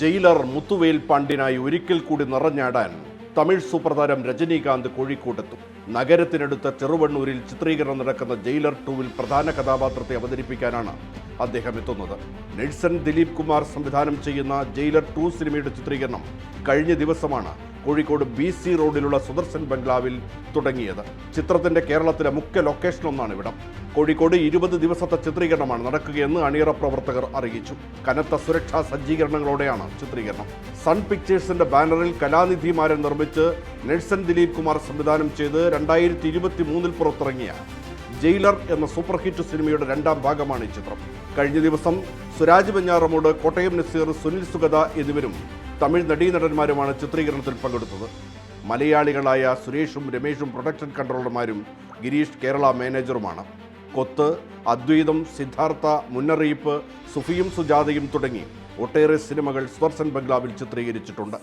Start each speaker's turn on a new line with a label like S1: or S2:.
S1: Jailer Muthuvel പാണ്ഡ്യനായി ഒരിക്കൽ കൂടി നിറഞ്ഞാടാൻ തമിഴ് സൂപ്പർതാരം രജനീകാന്ത് കോഴിക്കോട്ടെത്തും നഗരത്തിനടുത്ത ചെറുവണ്ണൂരിൽ ചിത്രീകരണം നടക്കുന്ന ജയിലർ ടൂവിൽ പ്രധാന കഥാപാത്രത്തെ അവതരിപ്പിക്കാനാണ് അദ്ദേഹം എത്തുന്നത് നെൽസൺ ദിലീപ് കുമാർ സംവിധാനം ചെയ്യുന്ന ജയിലർ ടു സിനിമയുടെ ചിത്രീകരണം കഴിഞ്ഞ ദിവസമാണ് കോഴിക്കോട് ബി സി റോഡിലുള്ള സുദർശൻ ബംഗ്ലാവിൽ തുടങ്ങിയത്. ചിത്രത്തിന്റെ കേരളത്തിലെ മുഖ്യ ലൊക്കേഷൻ ഒന്നാണ് ഇവിടം. കോഴിക്കോട് ഇരുപത് ദിവസത്തെ ചിത്രീകരണമാണ് നടക്കുകയെന്ന് അണിയറ പ്രവർത്തകർ അറിയിച്ചു. കനത്ത സുരക്ഷാ സജ്ജീകരണങ്ങളോടെയാണ് ചിത്രീകരണം. സൺ പിക്ചേഴ്സിന്റെ ബാനറിൽ കലാനിധിമാരെ നിർമ്മിച്ച് നെൽസൺ ദിലീപ് കുമാർ സംവിധാനം ചെയ്ത് രണ്ടായിരത്തി ഇരുപത്തി മൂന്നിൽ പുറത്തിറങ്ങിയ ജയിലർ എന്ന സൂപ്പർ ഹിറ്റ് സിനിമയുടെ രണ്ടാം ഭാഗമാണ് ഈ ചിത്രം. കഴിഞ്ഞ ദിവസം സുരാജ് ബഞ്ഞാറമൂട് കോട്ടയം നസീർ സുനിൽ സുഗത എന്നിവരും തമിഴ് നടീനടന്മാരുമാണ് ചിത്രീകരണത്തിൽ പങ്കെടുത്തത്. മലയാളികളായ സുരേഷും രമേഷും പ്രൊഡക്ഷൻ കൺട്രോളർമാരും ഗിരീഷ് കേരള മാനേജറുമാണ്. കൊത്ത് അദ്വൈതം സിദ്ധാർത്ഥ മുന്നറിയിപ്പ് സുഫിയും സുജാതയും തുടങ്ങി ഒട്ടേറെ സിനിമകൾ സ്വർസൻ ബംഗ്ലാവിൽ ചിത്രീകരിച്ചിട്ടുണ്ട്.